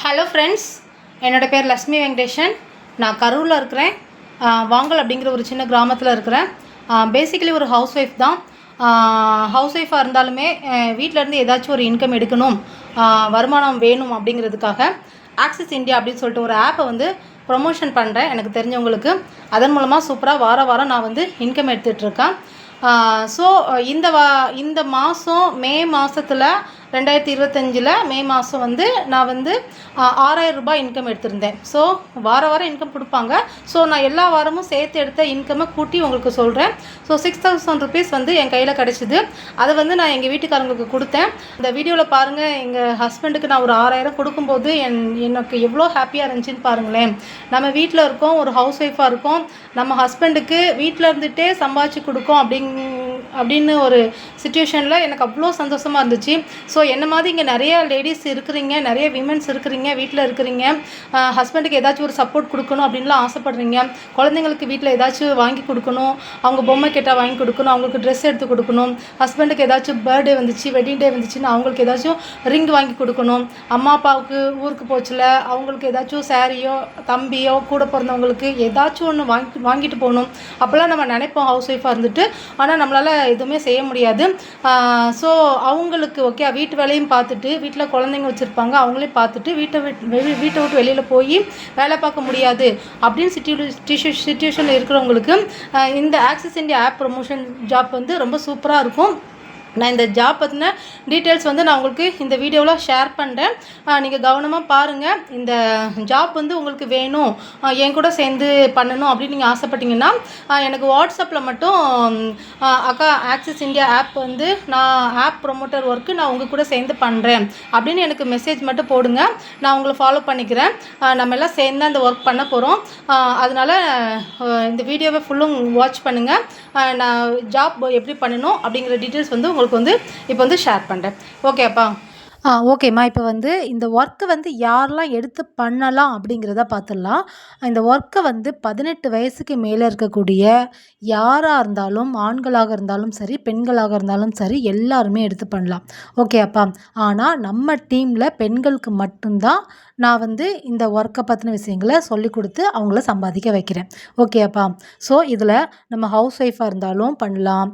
Hello friends என்னோடய பேர் லக்ஷ்மி வெங்கடேஷன். நான் கரூரில் இருக்கிறேன். வாங்கல் அப்படிங்கிற ஒரு சின்ன கிராமத்தில் இருக்கிறேன். பேசிக்கலி ஒரு ஹவுஸ் ஒய்ஃப் தான் ஹவுஸ் ஒய்ஃபாக இருந்தாலுமே வீட்டில் இருந்து ஏதாச்சும் ஒரு இன்கம் எடுக்கணும் வருமானம் வேணும் அப்படிங்கிறதுக்காக ஆக்சிஸ் இந்தியா அப்படின்னு சொல்லிட்டு ஒரு ஆப்பை வந்து ப்ரொமோஷன் பண்ணுறேன் எனக்கு தெரிஞ்சவங்களுக்கு. அதன் மூலமாக சூப்பராக வார வாரம் நான் வந்து இன்கம் எடுத்துகிட்ருக்கேன் ஸோ இந்த வா இந்த மாதம் மே மாதத்தில் ரெண்டாயிரத்தி இருபத்தஞ்சில் மே மாதம் வந்து நான் வந்து ஆறாயிரம் ரூபாய் இன்கம் எடுத்திருந்தேன். ஸோ வார வாரம் இன்கம் கொடுப்பாங்க. ஸோ நான் எல்லா வாரமும் சேர்த்து எடுத்த இன்கம்மை கூட்டி உங்களுக்கு சொல்கிறேன் ஸோ சிக்ஸ் தௌசண்ட் ருபீஸ் வந்து என் கையில் கிடச்சிது. அதை வந்து நான் எங்கள் வீட்டுக்காரங்களுக்கு கொடுத்தேன். இந்த வீடியோவில் பாருங்கள் எங்கள் ஹஸ்பண்டுக்கு நான் ஒரு ஆறாயிரம் கொடுக்கும்போது என் எனக்கு எவ்வளோ ஹாப்பியாக இருந்துச்சுன்னு பாருங்களேன். நம்ம வீட்டில் இருக்கோம் ஒரு ஹவுஸ் ஒய்ஃபாக இருக்கோம். நம்ம ஹஸ்பண்டுக்கு வீட்டில் இருந்துகிட்டே சம்பாதிச்சு கொடுக்கோம் அப்படிங்க அப்படின்னு ஒரு சுச்சுவேஷனில் எனக்கு அவ்வளோ சந்தோஷமாக இருந்துச்சு. ஸோ என்ன மாதிரி இங்கே நிறைய லேடிஸ் இருக்கிறீங்க நிறைய விமென்ஸ் இருக்கிறீங்க வீட்டில் இருக்கிறீங்க. ஹஸ்பண்டுக்கு ஏதாச்சும் ஒரு சப்போர்ட் கொடுக்கணும் அப்படின்லாம் ஆசைப்பட்றீங்க. குழந்தைங்களுக்கு வீட்டில் ஏதாச்சும் வாங்கி கொடுக்கணும் அவங்க பொம்மை கேட்டால் வாங்கி கொடுக்கணும் அவங்களுக்கு ட்ரெஸ் எடுத்து கொடுக்கணும். ஹஸ்பண்டுக்கு ஏதாச்சும் பர்த்டே வந்துச்சு வெட்டிங் டே வந்துச்சுன்னு அவங்களுக்கு ஏதாச்சும் ரிங் வாங்கி கொடுக்கணும். அம்மா அப்பாவுக்கு ஊருக்கு போச்சில் அவங்களுக்கு ஏதாச்சும் சாரியோ தம்பியோ கூட பிறந்தவங்களுக்கு ஏதாச்சும் ஒன்று வாங்கி வாங்கிட்டு போகணும். அப்போல்லாம் நம்ம நினைப்போம் ஹவுஸ் ஒய்ஃபாக இருந்துட்டு. ஆனால் நம்மளால் எதுவுமே செய்ய முடியாது. ஸோ அவங்களுக்கு ஓகே வீட்டு வேலையும் பார்த்துட்டு வீட்டில் குழந்தைங்க வச்சுருப்பாங்க அவங்களையும் பார்த்துட்டு வீட்டை விட்டு வீட்டை விட்டு வெளியில் போய் வேலை பார்க்க முடியாது. அப்படின்னு சிட்டியூ சுச்சுவேஷனில் இருக்கிறவங்களுக்கு இந்த Axis India app promotion job வந்து ரொம்ப சூப்பராக இருக்கும். நான் இந்த ஜாப் பற்றின டீட்டெயில்ஸ் வந்து நான் உங்களுக்கு இந்த வீடியோவில் ஷேர் பண்ணுறேன் நீங்கள் கவனமாக பாருங்கள் இந்த ஜாப் வந்து உங்களுக்கு வேணும். என் கூட சேர்ந்து பண்ணணும் அப்படின்னு நீங்கள் ஆசைப்பட்டீங்கன்னா எனக்கு வாட்ஸ்அப்பில் மட்டும் அக்கா ஆக்சிஸ் இந்தியா ஆப் வந்து நான் ஆப் ப்ரொமோட்டர் ஒர்க்கு நான் உங்கள் கூட சேர்ந்து பண்ணுறேன் அப்படின்னு எனக்கு மெசேஜ் மட்டும் போடுங்க. நான் உங்களை ஃபாலோ பண்ணிக்கிறேன். நம்ம எல்லாம் சேர்ந்து அந்த ஒர்க் பண்ண போகிறோம் அதனால் இந்த வீடியோவை ஃபுல்லும் வாட்ச் பண்ணுங்கள் நான் ஜாப் எப்படி பண்ணணும் அப்படிங்கிற டீட்டெயில்ஸ் வந்து உங்களுக்கு வந்து இப்போ வந்து ஷேர் பண்ணுறேன் ஓகேப்பா ஆ ஓகேம்மா இப்போ வந்து இந்த ஒர்க்கை வந்து யாரெல்லாம் எடுத்து பண்ணலாம் அப்படிங்கிறத பார்த்துடலாம் இந்த ஒர்க்கை வந்து பதினெட்டு வயசுக்கு மேலே இருக்கக்கூடிய யாராக இருந்தாலும் ஆண்களாக இருந்தாலும் சரி பெண்களாக இருந்தாலும் சரி எல்லாருமே எடுத்து பண்ணலாம். ஓகே அப்பா. ஆனால் நம்ம டீமில் பெண்களுக்கு மட்டும்தான் நான் வந்து இந்த ஒர்க்கை பற்றின விஷயங்களை சொல்லி கொடுத்து அவங்கள சம்பாதிக்க வைக்கிறேன். ஓகேப்பா ஸோ இதில் நம்ம ஹவுஸ் ஒய்ஃபாக இருந்தாலும் பண்ணலாம்.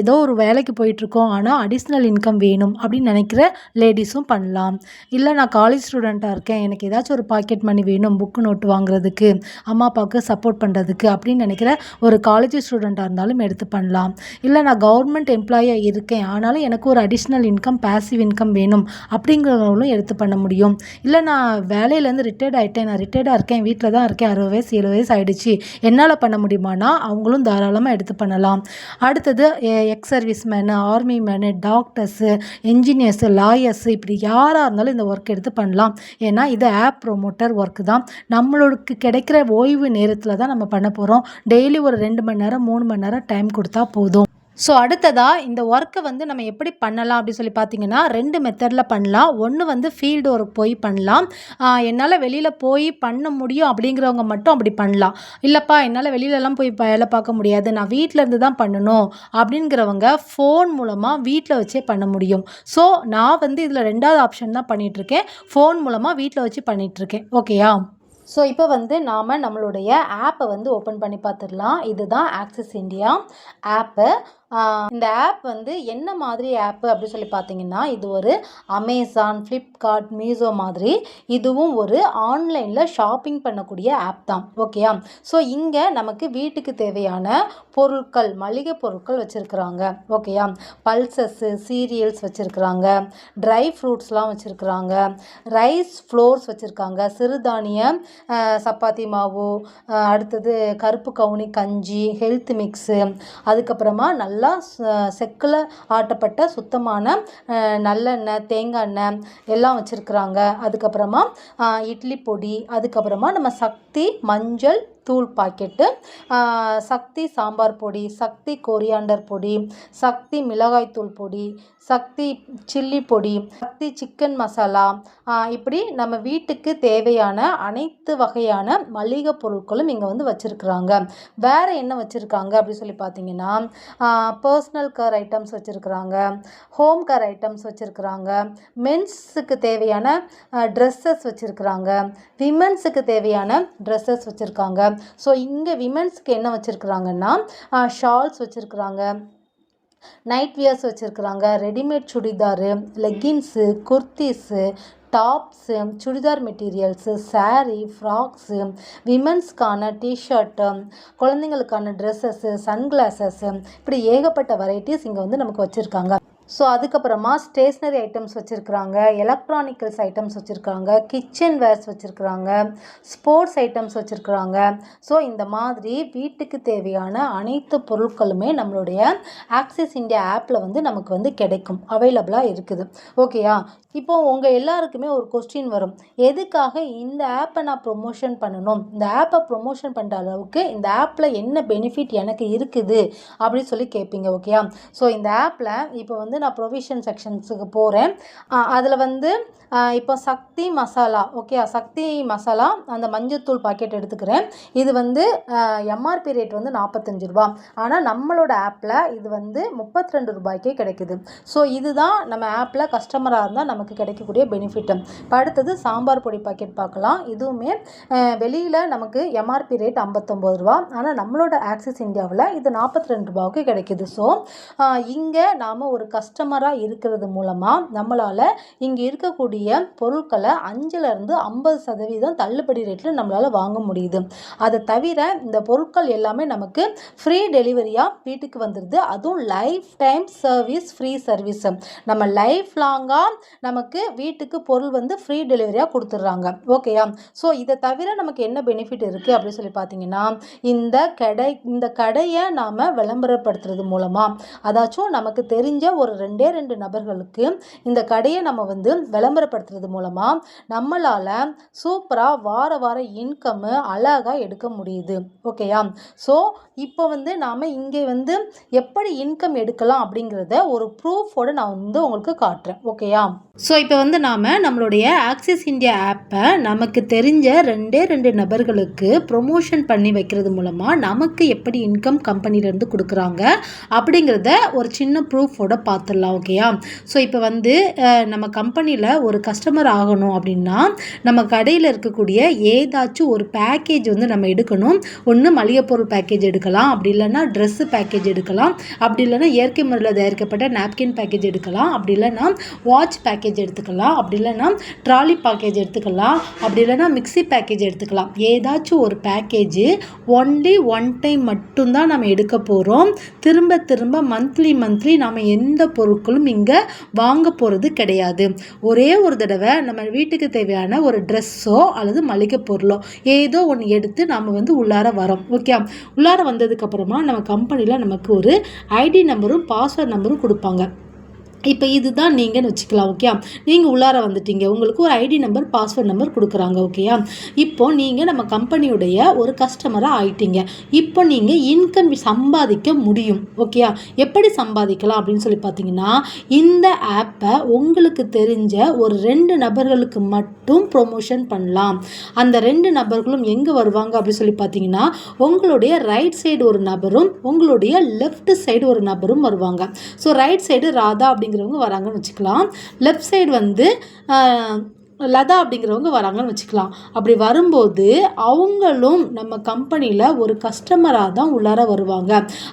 ஏதோ ஒரு வேலைக்கு போயிட்டுருக்கோம். ஆனால் அடிஷ்னல் இன்கம் வேணும் அப்படின்னு நினைக்கிற லேடிஸும் பண்ணலாம். இல்லை நான் காலேஜ் ஸ்டூடெண்ட்டாக இருக்கேன். எனக்கு ஏதாச்சும் ஒரு பாக்கெட் மணி வேணும் புக்கு நோட்டு வாங்குறதுக்கு அம்மா அப்பாவுக்கு சப்போர்ட் பண்ணுறதுக்கு அப்படின்னு நினைக்கிற ஒரு காலேஜ் ஸ்டூடெண்ட்டாக இருந்தாலும் எடுத்து பண்ணலாம். இல்லை நான் கவர்மெண்ட் எம்ப்ளாயாக இருக்கேன். ஆனாலும் எனக்கு ஒரு அடிஷ்னல் இன்கம் பேசிவ் இன்கம் வேணும் அப்படிங்கிறவங்களும் எடுத்து பண்ண முடியும். இல்லை நான் வேலையிலேருந்து ரிட்டையர்ட் ஆகிட்டேன் நான் ரிட்டையர்டாக இருக்கேன். வீட்டில் தான் இருக்கேன். அறுபது வயசு ஏழு வயசு ஆகிடுச்சு என்னால் பண்ண முடியுமானா அவங்களும் தாராளமாக எடுத்து பண்ணலாம். அடுத்தது ex service men army men doctors engineers lawyers இப்படி யாராக இருந்தாலும் இந்த ஒர்க் எடுத்து பண்ணலாம். ஏன்னா இது ஆப் ப்ரொமோட்டர் ஒர்க்கு தான். நம்மளுக்கு கிடைக்கிற ஓய்வு நேரத்தில் தான் நம்ம பண்ண போகிறோம் டெய்லி ஒரு ரெண்டு மணி நேரம் மூணு மணி நேரம் டைம் கொடுத்தா போதும். ஸோ அடுத்ததாக இந்த ஒர்க்கை வந்து நம்ம எப்படி பண்ணலாம் அப்படின்னு சொல்லி பார்த்தீங்கன்னா ரெண்டு மெத்தடில் பண்ணலாம். ஒன்று வந்து ஃபீல்டு ஒர்க் போய் பண்ணலாம். என்னால் வெளியில் போய் பண்ண முடியும் அப்படிங்கிறவங்க மட்டும் அப்படி பண்ணலாம். இல்லைப்பா என்னால் வெளியிலலாம் போய் வேலை பார்க்க முடியாது. நான் வீட்டிலேருந்து தான் பண்ணணும் அப்படிங்கிறவங்க ஃபோன் மூலமாக வீட்டில் வச்சே பண்ண முடியும். ஸோ நான் வந்து இதில் ரெண்டாவது ஆப்ஷன் தான் பண்ணிகிட்ருக்கேன் ஃபோன் மூலமாக வீட்டில் வச்சு பண்ணிகிட்ருக்கேன் ஓகேயா ஸோ இப்போ வந்து நாம் நம்மளுடைய ஆப்பை வந்து ஓப்பன் பண்ணி பார்த்துடலாம். இதுதான் ஆக்சிஸ் இந்தியா ஆப்பு இந்த ஆப் வந்து என்ன மாதிரி ஆப்பு அப்படின்னு சொல்லி பார்த்தீங்கன்னா இது ஒரு அமேசான் ஃப்ளிப்கார்ட் மீசோ மாதிரி இதுவும் ஒரு ஆன்லைனில் ஷாப்பிங் பண்ணக்கூடிய ஆப் தான். ஓகேயா ஸோ இங்கே நமக்கு வீட்டுக்கு தேவையான பொருட்கள் மளிகை பொருட்கள் வச்சுருக்குறாங்க. ஓகேயா பல்சஸ்ஸு சீரியல்ஸ் வச்சுருக்குறாங்க. ட்ரை ஃப்ரூட்ஸ்லாம் வச்சுருக்குறாங்க. ரைஸ் ஃப்ளோர்ஸ் வச்சுருக்காங்க. சிறுதானிய சப்பாத்தி மாவு அடுத்தது கருப்பு கவுனி கஞ்சி ஹெல்த் மிக்ஸு அதுக்கப்புறமா நல்ல செக்கில் ஆட்டப்பட்ட சுத்தமான நல்லெண்ணெய் தேங்காய் எண்ணெய் எல்லாம் வச்சுருக்குறாங்க. அதுக்கப்புறமா இட்லி பொடி அதுக்கப்புறமா நம்ம சக்தி மஞ்சள் தூள் பாக்கெட்டு சக்தி சாம்பார் பொடி சக்தி கொரியாண்டர் பொடி சக்தி மிளகாய் தூள் பொடி சக்தி சில்லி பொடி சக்தி சிக்கன் மசாலா இப்படி நம்ம வீட்டுக்கு தேவையான அனைத்து வகையான மளிகை பொருட்களும் இங்கே வந்து வச்சுருக்குறாங்க. வேறு என்ன வச்சுருக்காங்க அப்படின்னு சொல்லி பார்த்தீங்கன்னா பர்சனல் கேர் ஐட்டம்ஸ் வச்சுருக்குறாங்க ஹோம் கேர் ஐட்டம்ஸ் வச்சுருக்குறாங்க மென்ஸுக்கு தேவையான ட்ரெஸ்ஸஸ் வச்சுருக்குறாங்க விமென்ஸுக்கு தேவையான ட்ரெஸ்ஸஸ் வச்சுருக்காங்க. ஸோ இங்கே விமென்ஸுக்கு என்ன வச்சுருக்குறாங்கன்னா ஷால்ஸ் வச்சுருக்குறாங்க. நைட் வியர்ஸ் வச்சுருக்குறாங்க. Readymade chudidar leggings kurtis tops chudidar materials saree frocks விமன்ஸ்க்கான T shirt குழந்தைங்களுக்கான ட்ரெஸ்ஸஸ்ஸு சன்கிளாஸஸ்ஸு இப்படி ஏகப்பட்ட வெரைட்டிஸ் இங்கே வந்து நமக்கு வச்சுருக்காங்க. ஸோ அதுக்கப்புறமா ஸ்டேஷ்னரி ஐட்டம்ஸ் வச்சுருக்குறாங்க எலக்ட்ரானிக்கல்ஸ் ஐட்டம்ஸ் வச்சுருக்காங்க கிச்சன் வேர்ஸ் வச்சுருக்குறாங்க ஸ்போர்ட்ஸ் ஐட்டம்ஸ் வச்சுருக்குறாங்க. ஸோ இந்த மாதிரி வீட்டுக்கு தேவையான அனைத்து பொருட்களுமே நம்மளுடைய ஆக்சிஸ் இந்தியா ஆப்பில் வந்து நமக்கு வந்து கிடைக்கும். அவைலபிளாக இருக்குது. ஓகேயா இப்போ உங்கள் எல்லாருக்குமே ஒரு கொஸ்டின் வரும். எதுக்காக இந்த ஆப்பை நான் ப்ரொமோஷன் பண்ணணும்? இந்த ஆப்பை ப்ரொமோஷன் பண்ணுற அளவுக்கு இந்த ஆப்பில் என்ன பெனிஃபிட் எனக்கு இருக்குது? அப்படின்னு சொல்லி கேட்பீங்க ஓகேயா ஸோ இந்த ஆப்பில் இப்போ வந்து நான் ப்ரொவிஷன் செக்ஷன்ஸுக்கு போகிறேன் அதில் வந்து இப்போ சக்தி மசாலா ஓகே சக்தி மசாலா அந்த மஞ்சத்தூள் பாக்கெட் எடுத்துக்கிறேன். இது வந்து எம்ஆர்பி ரேட் வந்து நாற்பத்தஞ்சு ரூபா. ஆனால் நம்மளோட ஆப்பில் இது வந்து முப்பத்தி ரெண்டு ரூபாய்க்கே கிடைக்குது. ஸோ இதுதான் நம்ம ஆப்பில் கஸ்டமராக இருந்தால் நமக்கு கிடைக்கக்கூடிய பெனிஃபிட் இப்போ அடுத்தது சாம்பார் பொடி பாக்கெட் பார்க்கலாம். இதுவுமே வெளியில் நமக்கு எம்ஆர்பி ரேட் ஐம்பத்தொம்போது ரூபா. ஆனால் நம்மளோட ஆக்சிஸ் இந்தியாவில் இது நாற்பத்தி ரெண்டு ரூபாவுக்கு கிடைக்குது. ஸோ இங்கே நாம் ஒரு கஸ்டமராக இருக்கிறது மூலமாக நம்மளால் இங்கே இருக்கக்கூடிய பொருட்களை அஞ்சுலேருந்து ஐம்பது சதவீதம் தள்ளுபடி ரேட்டில் நம்மளால் வாங்க முடியுது. அதை தவிர இந்த பொருட்கள் எல்லாமே நமக்கு ஃப்ரீ டெலிவரியாக வீட்டுக்கு வந்துடுது அதுவும் life time service free service நம்ம லைஃப் லாங்காக நமக்கு வீட்டுக்கு பொருள் வந்து ஃப்ரீ டெலிவரியாக கொடுத்துட்றாங்க. ஓகேயா ஸோ இதை தவிர நமக்கு என்ன பெனிஃபிட் இருக்குது அப்படின்னு சொல்லி பார்த்தீங்கன்னா இந்த கடை இந்த கடையை நாம் விளம்பரப்படுத்துறது மூலமாக அதாச்சும் நமக்கு தெரிஞ்ச ஒரு ரெண்டே ரெண்டு நபர்களுக்கு இந்த கடையை நம்ம வந்து விளம்பரப்படுத்துறது மூலமாக நம்மளால் சூப்பராக வார வார இன்கம்மு அழகாக எடுக்க முடியுது. ஓகேயா ஸோ இப்போ வந்து நாம் இங்கே வந்து எப்படி இன்கம் எடுக்கலாம் அப்படிங்கிறத ஒரு ப்ரூஃபோடு நான் வந்து உங்களுக்கு காட்டுறேன். ஓகேயா ஸோ இப்போ வந்து நாம் நம்மளுடைய ஆக்சிஸ் இந்தியா ஆப்பை நமக்கு தெரிஞ்ச ரெண்டே ரெண்டு நபர்களுக்கு ப்ரொமோஷன் பண்ணி வைக்கிறது மூலமாக நமக்கு எப்படி இன்கம் கம்பெனிலேருந்து கொடுக்குறாங்க அப்படிங்கிறத ஒரு சின்ன ப்ரூஃபோட பார்த்துடலாம். ஓகேயா ஸோ இப்போ வந்து நம்ம கம்பெனியில் ஒரு கஸ்டமர் ஆகணும் அப்படின்னா நம்ம கடையில் இருக்கக்கூடிய ஏதாச்சும் ஒரு பேக்கேஜ் வந்து நம்ம எடுக்கணும். ஒன்று மளிகை பொருள் பேக்கேஜ் எடுக்கலாம். அப்படி இல்லைன்னா ட்ரெஸ்ஸு பேக்கேஜ் எடுக்கலாம். அப்படி இல்லைன்னா இயற்கை முறையில் தயாரிக்கப்பட்ட நாப்கின் பேக்கேஜ் எடுக்கலாம். அப்படி இல்லைன்னா வாட்ச் பேக்கேஜ் எடுத்துக்கலாம். அப்படி இல்லைன்னா ட்ராலி பேக்கேஜ் எடுத்துக்கலாம். அப்படி இல்லைன்னா மிக்சி பேக்கேஜ் எடுத்துக்கலாம். ஏதாச்சும் ஒரு பேக்கேஜ் ஒன்லி ஒன் டைம் மட்டும்தான் நம்ம எடுக்க போகிறோம் திரும்ப திரும்ப மந்த்லி மந்த்லி நம்ம எந்த பொருட்களும் இங்கே வாங்க போகிறது கிடையாது. ஒரே ஒரு ஒரு தடவை நம்ம வீட்டுக்கு தேவையான ஒரு ட்ரெஸ்ஸோ அல்லது மளிகை பொருளோ ஏதோ ஒன்று எடுத்து நம்ம வந்து உள்ளார வரோம். ஓகே உள்ளார வந்ததுக்கப்புறமா நம்ம கம்பெனியில் நமக்கு ஒரு ஐடி நம்பரும் பாஸ்வேர்ட் நம்பரும் கொடுப்பாங்க. இப்போ இதுதான் நீங்கள்னு வச்சுக்கலாம் ஓகே நீங்கள் உள்ளார வந்துட்டீங்க. உங்களுக்கு ஒரு ஐடி நம்பர் பாஸ்வேர்ட் நம்பர் கொடுக்குறாங்க ஓகேயா இப்போ நீங்கள் நம்ம கம்பெனியுடைய ஒரு கஸ்டமராக ஆயிட்டீங்க. இப்போ நீங்கள் இன்கம் சம்பாதிக்க முடியும் ஓகேயா எப்படி சம்பாதிக்கலாம் அப்படின்னு சொல்லி பார்த்தீங்கன்னா இந்த ஆப்பை உங்களுக்கு தெரிஞ்ச ஒரு ரெண்டு நபர்களுக்கு மட்டும் ப்ரொமோஷன் பண்ணலாம். அந்த ரெண்டு நபர்களும் எங்கே வருவாங்க அப்படின்னு சொல்லி பார்த்தீங்கன்னா உங்களுடைய ரைட் சைடு ஒரு நபரும் உங்களுடைய லெஃப்ட் சைடு ஒரு நபரும் வருவாங்க. ஸோ ரைட் சைடு ராதா அப்படி அப்படிங்கிறவங்க வராங்கன்னு வச்சுக்கலாம். லெஃப்ட் சைடு வந்து லதா அப்படிங்கிறவங்க வராங்கன்னு வச்சுக்கலாம். அப்படி வரும்போது அவங்களும் நம்ம கம்பெனியில் ஒரு கஸ்டமராக தான் உள்ளார வருவாங்க.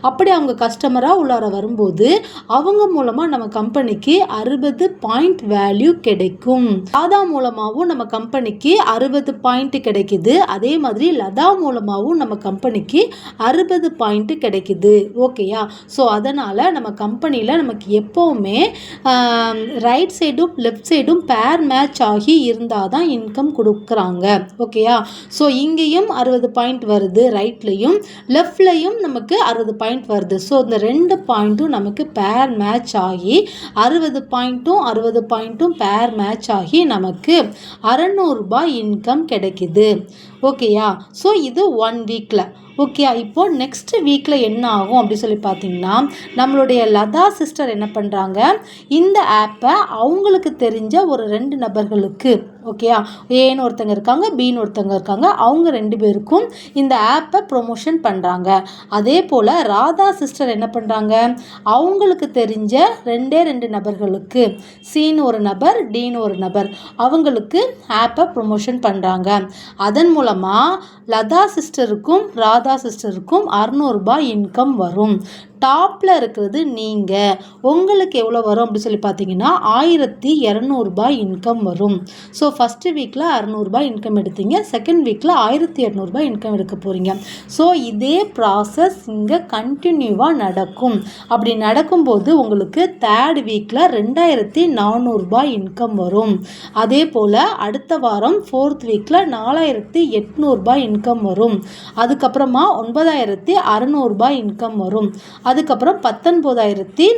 அப்படி அவங்க கஸ்டமராக உள்ளார வரும்போது அவங்க மூலமாக நம்ம கம்பெனிக்கு அறுபது பாயிண்ட் வேல்யூ கிடைக்கும். லதா மூலமாகவும் நம்ம கம்பெனிக்கு அறுபது பாயிண்ட் கிடைக்குது. அதே மாதிரி லதா மூலமாகவும் நம்ம கம்பெனிக்கு அறுபது பாயிண்ட் கிடைக்குது. ஓகேயா ஸோ அதனால் நம்ம கம்பெனியில் நமக்கு எப்போவுமே ரைட் சைடும் லெஃப்ட் சைடும் பேர் மேட்ச் ஆகி இருந்தால் தான் இன்கம் கொடுக்குறாங்க ஓகேயா ஸோ இங்கேயும் அறுபது பாயிண்ட் வருது ரைட்லேயும் லெஃப்ட்லேயும் நமக்கு அறுபது பாயிண்ட் வருது. ஸோ இந்த ரெண்டு பாயிண்ட்டும் நமக்கு பேர் மேட்ச் ஆகி அறுபது பாயிண்ட்டும் அறுபது பாயிண்ட்டும் பேர் மேட்ச் ஆகி நமக்கு அறநூறுபா இன்கம் கிடைக்குது. ஓகேயா ஸோ இது ஒன் வீக்கில் ஓகே இப்போ நெக்ஸ்ட் வீக்கில் என்ன ஆகும் அப்படி சொல்லி பார்த்தீங்கன்னா நம்மளுடைய லதா சிஸ்டர் என்ன பண்ணுறாங்க இந்த ஆப்பை அவங்களுக்கு தெரிஞ்ச ஒரு ரெண்டு நபர்களுக்கு ஓகேயா ஏன்னு ஒருத்தங்க இருக்காங்க பின்னு ஒருத்தங்க இருக்காங்க. அவங்க ரெண்டு பேருக்கும் இந்த ஆப்பை ப்ரொமோஷன் பண்ணுறாங்க அதே போல் ராதா சிஸ்டர் என்ன பண்ணுறாங்க அவங்களுக்கு தெரிஞ்ச ரெண்டே ரெண்டு நபர்களுக்கு சீன் ஒரு நபர் டீன் ஒரு நபர் அவங்களுக்கு ஆப்பை ப்ரொமோஷன் பண்ணுறாங்க அதன் மூலமாக லதா சிஸ்டருக்கும் ராதா சிஸ்டருக்கும் அறநூறுபா இன்கம் வரும். டாப்பில் இருக்கிறது நீங்கள் உங்களுக்கு எவ்வளோ வரும் அப்படின்னு சொல்லி பார்த்தீங்கன்னா ஆயிரத்தி இரநூறுபா இன்கம் வரும். ஸோ ஃபஸ்ட்டு வீக்கில் அறநூறுபா இன்கம் எடுத்தீங்க. செகண்ட் வீக்கில் ஆயிரத்தி இரநூறுபா இன்கம் எடுக்க போகிறீங்க ஸோ இதே ப்ராசஸ் இங்கே கண்டினியூவாக நடக்கும். அப்படி நடக்கும்போது உங்களுக்கு தேர்ட் வீக்கில் ரெண்டாயிரத்தி நானூறுபா இன்கம் வரும். அதே போல் அடுத்த வாரம் ஃபோர்த் வீக்கில் நாலாயிரத்தி எட்நூறுபா இன்கம் வரும். அதுக்கப்புறமா ஒன்பதாயிரத்தி அறநூறுபா இன்கம் வரும். அதுக்கப்புறம் பத்தொன்பதாயிரத்தி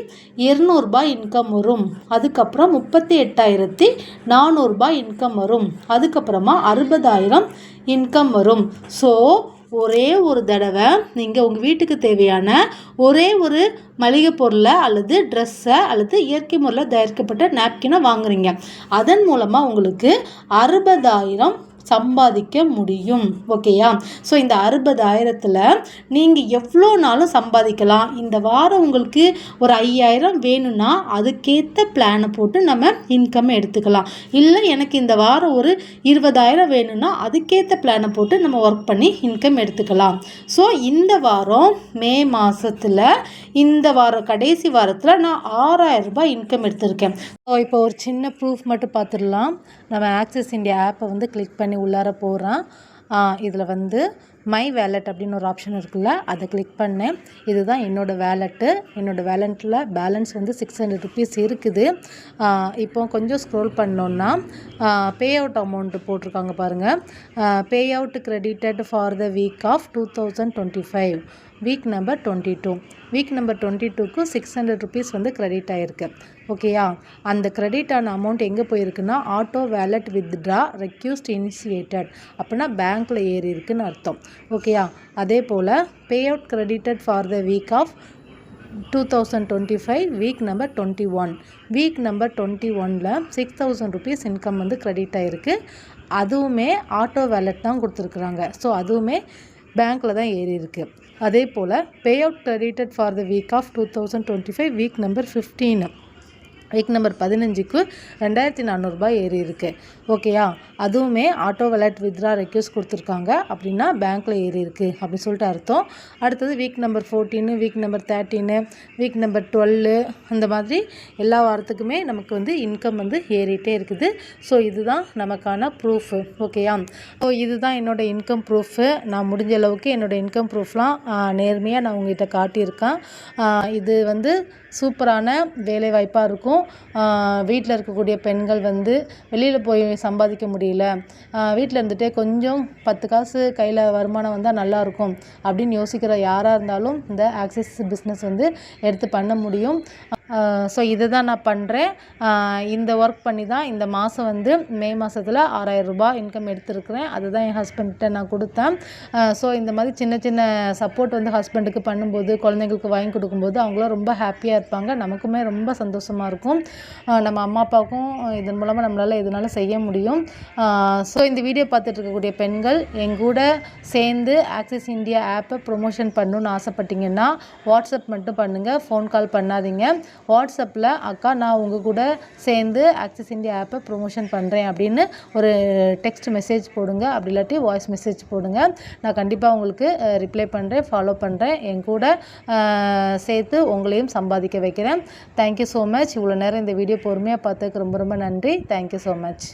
இருநூறுபா இன்கம் வரும். அதுக்கப்புறம் முப்பத்தி எட்டாயிரத்தி நானூறுபா இன்கம் வரும். அதுக்கப்புறமா அறுபதாயிரம் இன்கம் வரும். ஸோ ஒரே ஒரு தடவை நீங்கள் உங்கள் வீட்டுக்கு தேவையான ஒரே ஒரு மளிகை பொருளை அல்லது ட்ரெஸ்ஸை அல்லது இயற்கை முறையில் தயாரிக்கப்பட்ட நாப்கினை வாங்குறீங்க. அதன் மூலமாக உங்களுக்கு அறுபதாயிரம் சம்பாதிக்க முடியும். ஓகேயா? ஸோ இந்த அறுபதாயிரத்தில் நீங்கள் எவ்வளோ நாளும் சம்பாதிக்கலாம்? இந்த வாரம் உங்களுக்கு ஒரு ஐயாயிரம் வேணும்னா அதுக்கேற்ற பிளானை போட்டு நம்ம இன்கம் எடுத்துக்கலாம். இல்லை எனக்கு இந்த வாரம் ஒரு இருபதாயிரம் வேணும்னா அதுக்கேற்ற பிளானை போட்டு நம்ம ஒர்க் பண்ணி இன்கம் எடுத்துக்கலாம். ஸோ இந்த வாரம் மே மாதத்தில் இந்த வாரம் கடைசி வாரத்தில் நான் ஆறாயிரம் ரூபாய் இன்கம் எடுத்திருக்கேன். ஸோ இப்போ ஒரு சின்ன ப்ரூஃப் மட்டும் பார்த்துடலாம். நம்ம ஆக்சிஸ் இந்தியா ஆப்பை வந்து கிளிக் பண்ணி உள்ளார போகிறேன் இதில் வந்து மை வேலெட் அப்படின்னு ஒரு ஆப்ஷன் இருக்குல்ல அதை கிளிக் பண்ணேன். இதுதான் என்னோடய வேலெட்டு என்னோடய வேலெட்டில் பேலன்ஸ் வந்து சிக்ஸ் ஹண்ட்ரட் ருபீஸ் இருக்குது. இப்போ கொஞ்சம் ஸ்க்ரோல் பண்ணோன்னா பே அவுட் அமௌண்ட்டு போட்டிருக்காங்க பாருங்கள் pay out credited for the week of two thousand twenty five week number twenty two week number twenty டூக்கு சிக்ஸ் ஹண்ட்ரட் ருபீஸ் வந்து க்ரெடிட் ஆகிருக்கு ஓகேயா அந்த க்ரெடிட் ஆன அமௌண்ட் எங்கே போயிருக்குன்னா auto wallet withdraw request initiated அப்படின்னா பேங்க்கில் ஏறி இருக்குன்னு அர்த்தம் ஓகேயா அதே போல் pay out credited for the week of two thousand twenty five week number twenty one week number twenty ஒனில் சிக்ஸ் தௌசண்ட் ருபீஸ் இன்கம் வந்து க்ரெடிட் ஆகிருக்கு அதுவுமே ஆட்டோ வேலட் தான் கொடுத்துருக்குறாங்க. ஸோ அதுவுமே பேங்க்கில் தான் ஏறி இருக்குது அதே போல் pay out credited for the week of two thousand twenty five week number fifteen week number பதினஞ்சுக்கு ரெண்டாயிரத்தி நானூறுரூபா ஏறி இருக்கு ஓகேயா? அதுவுமே ஆட்டோ வெலட் வித்ரா ரெக்யூஸ் கொடுத்துருக்காங்க. அப்படின்னா பேங்க்கில் ஏறி இருக்குது அப்படின்னு சொல்லிட்டு அர்த்தம். அடுத்தது week number fourteen week number thirteen week number twelve அந்த மாதிரி எல்லா வாரத்துக்குமே நமக்கு வந்து இன்கம் வந்து ஏறிட்டே இருக்குது. ஸோ இதுதான் நமக்கான ப்ரூஃபு ஓகேயா? ஸோ இதுதான் என்னோடய இன்கம் ப்ரூஃபு நான் முடிஞ்ச அளவுக்கு என்னோடய இன்கம் ப்ரூஃப்லாம் நேர்மையாக நான் உங்ககிட்ட காட்டியிருக்கேன். இது வந்து சூப்பரான வேலைவாய்ப்பாக இருக்கும். வீட்டில் இருக்கக்கூடிய பெண்கள் வந்து வெளியில் போய் சம்பாதிக்க முடியல. வீட்டில் இருந்துகிட்டே கொஞ்சம் பத்து காசு கையில் வருமானம் வந்தால் நல்லாயிருக்கும் அப்படின்னு யோசிக்கிற யாராக இருந்தாலும் இந்த ஆக்சிஸ் பிஸ்னஸ் வந்து எடுத்து பண்ண முடியும். ஸோ இதை தான் நான் பண்ணுறேன் இந்த ஒர்க் பண்ணி தான் இந்த மாதம் வந்து மே மாதத்தில் ஆறாயிரம் ரூபாய் இன்கம் எடுத்திருக்கிறேன். அதுதான் என் ஹஸ்பண்ட்கிட்ட நான் கொடுத்தேன். ஸோ இந்த மாதிரி சின்ன சின்ன சப்போர்ட் வந்து ஹஸ்பண்டுக்கு பண்ணும்போது குழந்தைங்களுக்கு வாங்கி கொடுக்கும்போது அவங்களும் ரொம்ப ஹாப்பியாக இருப்பாங்க. நமக்குமே ரொம்ப சந்தோஷமாக இருக்கும். நம்ம அம்மா அப்பாவுக்கும் இதன் மூலமாக நம்மளால் எதுனாலும் செய்ய முடியும். ஸோ இந்த வீடியோ பார்த்துட்டு இருக்கக்கூடிய பெண்கள் எங்கூட சேர்ந்து ஆக்சிஸ் இந்தியா ஆப்பை ப்ரொமோஷன் பண்ணணுன்னு ஆசைப்பட்டீங்கன்னா வாட்ஸ்அப் மட்டும் பண்ணுங்கள் ஃபோன் கால் பண்ணாதீங்க. வாட்ஸ்அப்பில் அக்கா நான் உங்கள் கூட சேர்ந்து ஆக்சிஸ் இந்தியா ஆப்பை ப்ரொமோஷன் பண்ணுறேன் அப்படின்னு ஒரு டெக்ஸ்ட் மெசேஜ் போடுங்க. அப்படி இல்லாட்டி வாய்ஸ் மெசேஜ் போடுங்க. நான் கண்டிப்பாக உங்களுக்கு ரிப்ளை பண்ணுறேன் ஃபாலோ பண்ணுறேன் என் கூட சேர்த்து உங்களையும் சம்பாதிக்க வைக்கிறேன். தேங்க்யூ ஸோ மச் இவ்வளோ நேரம் இந்த வீடியோ பொறுமையாக பார்த்ததுக்கு ரொம்ப ரொம்ப நன்றி. Thank you so much